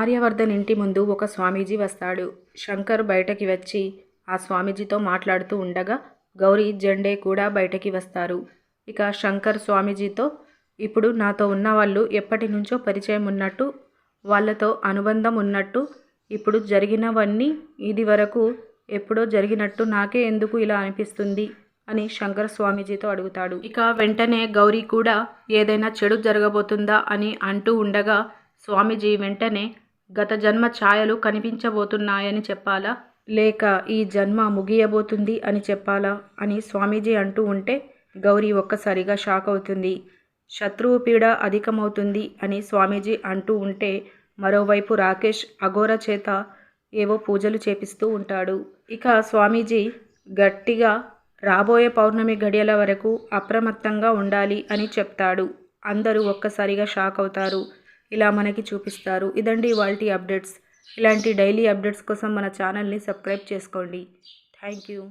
ఆర్యవర్ధన్ ఇంటి ముందు ఒక స్వామీజీ వస్తాడు. శంకర్ బయటకి వచ్చి ఆ స్వామీజీతో మాట్లాడుతూ ఉండగా గౌరీ జెండే కూడా బయటకి వస్తారు. ఇక శంకర్ స్వామీజీతో ఇప్పుడు నాతో ఉన్న వాళ్ళు ఎప్పటి నుంచో పరిచయం ఉన్నట్టు వాళ్ళతో అనుబంధం ఉన్నట్టు ఇప్పుడు జరిగినవన్నీ ఇది వరకు ఎప్పుడో జరిగినట్టు నాకే ఎందుకు ఇలా అనిపిస్తుంది అని శంకర స్వామీజీతో అడుగుతాడు. ఇక వెంటనే గౌరీ కూడా ఏదైనా చెడు జరగబోతుందా అని అంటూ ఉండగా స్వామీజీ వెంటనే గత జన్మ ఛాయలు కనిపించబోతున్నాయని చెప్పాలా? లేక ఈ జన్మ ముగియబోతుంది అని చెప్పాలా? అని స్వామీజీ అంటూ ఉంటే గౌరీ ఒక్కసారిగా షాక్ అవుతుంది. శత్రువు పీడ అధికమవుతుంది అని స్వామీజీ అంటూ ఉంటే మరోవైపు రాకేష్ అఘోర చేత ఏవో పూజలు చేపిస్తూ ఉంటాడు. ఇక స్వామీజీ గట్టిగా రాబోయే పౌర్ణమి గడియల వరకు అప్రమత్తంగా ఉండాలి అని చెప్తాడు. అందరూ ఒక్కసారిగా షాక్ అవుతారు. ఇలా మనకి చూపిస్తారు. ఇదండి ఇవాల్టి అప్డేట్స్. ఇలాంటి డైలీ అప్డేట్స్ కోసం మన ఛానల్ని సబ్స్క్రైబ్ చేసుకోండి. Thank you.